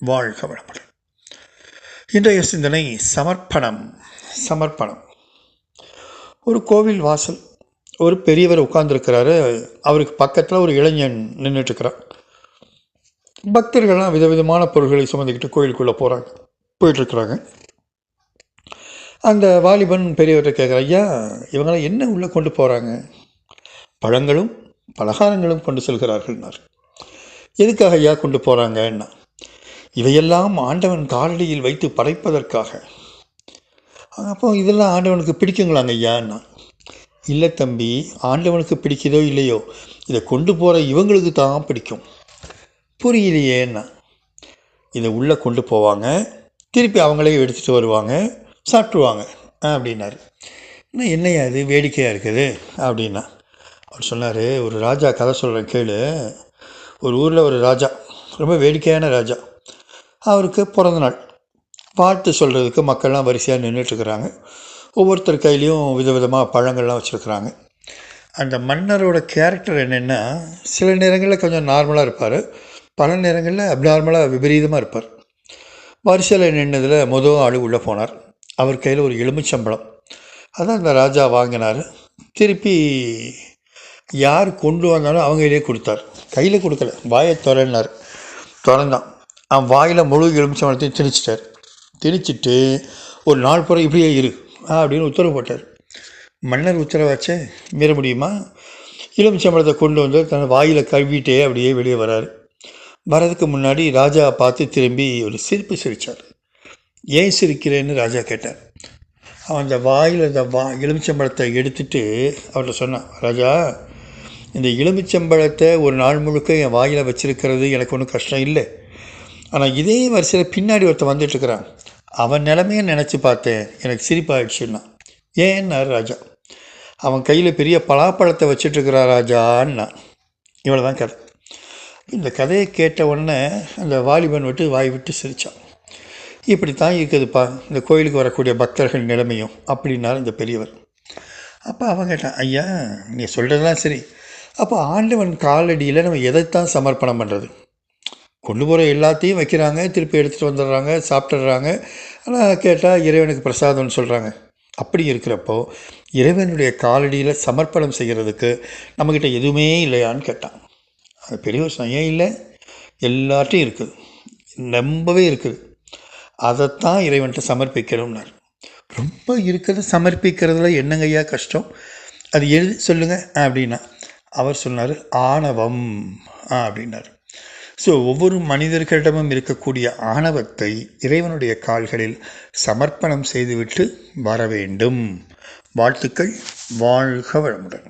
வாழ்க வளமுடன். இன்றைய சிந்தனை சமர்ப்பணம் சமர்ப்பணம். ஒரு கோவில் வாசல் ஒரு பெரியவர் உட்கார்ந்துருக்கிறாரு. அவருக்கு பக்கத்தில் ஒரு இளைஞன் நின்றுட்டுருக்கிறார் பக்தர்கள்லாம் விதவிதமான பொருட்களை சுமந்துக்கிட்டு கோயிலுக்குள்ளே போகிறாங்க போயிட்டுருக்குறாங்க. அந்த வாலிபன் பெரியவர்கிட்ட கேட்குற ஐயா இவங்களாம் என்ன உள்ளே கொண்டு போகிறாங்க பழங்களும் பலகாரங்களும் கொண்டு செல்கிறார்கள்னார். எதுக்காக ஐயா கொண்டு போகிறாங்கன்னா இவையெல்லாம் ஆண்டவன் காலடியில் வைத்து படைப்பதற்காக. அப்போ இதெல்லாம் ஆண்டவனுக்கு பிடிக்குங்களாங்க ஐயான்னா இல்லை தம்பி ஆண்டவனுக்கு பிடிக்குதோ இல்லையோ இதை கொண்டு போகிற இவங்களுக்கு தான் பிடிக்கும். புரியலையேன்னா இதை உள்ளே கொண்டு போவாங்க திருப்பி அவங்களே எடுத்துகிட்டு வருவாங்க சாப்பிட்ருவாங்க அப்படின்னாரு. இன்னும் என்னையா இது வேடிக்கையாக இருக்குது அப்படின்னா. அவர் சொன்னார் ஒரு ராஜா கதை சொல்கிறேன் கேளு. ஒரு ஊரில் ஒரு ராஜா ரொம்ப வேடிக்கையான ராஜா. அவருக்கு பிறந்தநாள். வாழ்த்து சொல்கிறதுக்கு மக்கள்லாம் வரிசையாக நின்றுட்டுருக்குறாங்க ஒவ்வொருத்தர் கையிலையும் விதவிதமாக பழங்கள்லாம் வச்சுருக்குறாங்க. அந்த மன்னரோட கேரக்டர் என்னென்னா சில நேரங்களில் கொஞ்சம் நார்மலாக இருப்பார். பல நேரங்களில் அப்நார்மலாக விபரீதமாக இருப்பார். வரிசையில் நின்னதில் முதல் ஆள் உள்ளே போனார். அவர் கையில் ஒரு எலுமிச்சம்பழம். அதான் அந்த ராஜா வாங்கினார். திருப்பி யார் கொண்டு வந்தாலும் அவங்க கொடுத்தார். கையில் கொடுக்கல. வாயை திறன்னார். திறந்தான். அவன் வாயில் முழு எலுமிச்சம்பழத்தையும் திணிச்சிட்டார். திணிச்சிட்டு ஒரு நாள் புறம் இப்படியே இரு அப்படின்னு உத்தரவு போட்டார். மன்னர் உத்தரவாச்சே மீற முடியுமா? எலுமிச்சம்பழத்தை கொண்டு வந்து தன் வாயில் கழுவிட்டே அப்படியே வெளியே வராரு. வரதுக்கு முன்னாடி ராஜா பார்த்து திரும்பி ஒரு சிரிப்பு சிரித்தார் ஏன் சிரிக்கிறேன்னு? ராஜா கேட்டார். அவன் அந்த வாயில் அந்த வா எலுமிச்சம்பழத்தை எடுத்துட்டு அவர்கிட்ட சொன்னான் ராஜா இந்த எலுமிச்சம்பழத்தை ஒரு நாள் முழுக்க என் வாயில் வச்சுருக்கிறது எனக்கு ஒன்றும் கஷ்டம் இல்லை. ஆனால் இதே வரிசையில் பின்னாடி ஒருத்தன் வந்துட்டுருக்கிறான். அவன் நிலமையை நினச்சி பார்த்தேன். எனக்கு சிரிப்பாயிடுச்சுன்னா. ஏன்னார் ராஜா அவன் கையில் பெரிய பலாப்பழத்தை வச்சிட்ருக்கிறா ராஜான்னா. இவ்வளோ தான் கதை. இந்த கதையை கேட்ட உடனே அந்த வாலிபன் விட்டு வாய் விட்டு சிரித்தான் இப்படி தான் இருக்குதுப்பா. இந்த கோயிலுக்கு வரக்கூடிய பக்தர்கள் நிலைமையும் அப்படின்னாலும் இந்த பெரியவர். அப்போ அவன் கேட்டான் ஐயா நீ சொல்கிறதெல்லாம் சரி. அப்போ ஆண்டவன் காலடியில் நம்ம எதைத்தான் சமர்ப்பணம் பண்ணுறது கொண்டு போகிற எல்லாத்தையும் வைக்கிறாங்க திருப்பி எடுத்துகிட்டு வந்துடுறாங்க சாப்பிட்டுடுறாங்க. ஆனால் கேட்டால் இறைவனுக்கு பிரசாதம்னு சொல்கிறாங்க அப்படி இருக்கிறப்போ இறைவனுடைய காலடியில் சமர்ப்பணம் செய்கிறதுக்கு நம்மக்கிட்ட எதுவுமே இல்லையான்னு கேட்டான். அது பெரிய விஷயம் ஏன் இல்லை. எல்லாத்தையும் இருக்குது ரொம்பவே இருக்குது அதைத்தான் இறைவன்கிட்ட சமர்ப்பிக்கணும்னார். ரொம்ப இருக்கிறத சமர்ப்பிக்கிறதுல என்னங்கய்யா கஷ்டம்? அது எழுதி சொல்லுங்கள் அப்படின்னா. அவர் சொன்னார் ஆணவம் அப்படின்னார். ஸோ ஒவ்வொரு மனிதர்களிடமும் இருக்கக்கூடிய ஆணவத்தை இறைவனுடைய கால்களில் சமர்ப்பணம் செய்துவிட்டு வர வேண்டும். வாழ்த்துக்கள் வாழ்க வளமுடன்.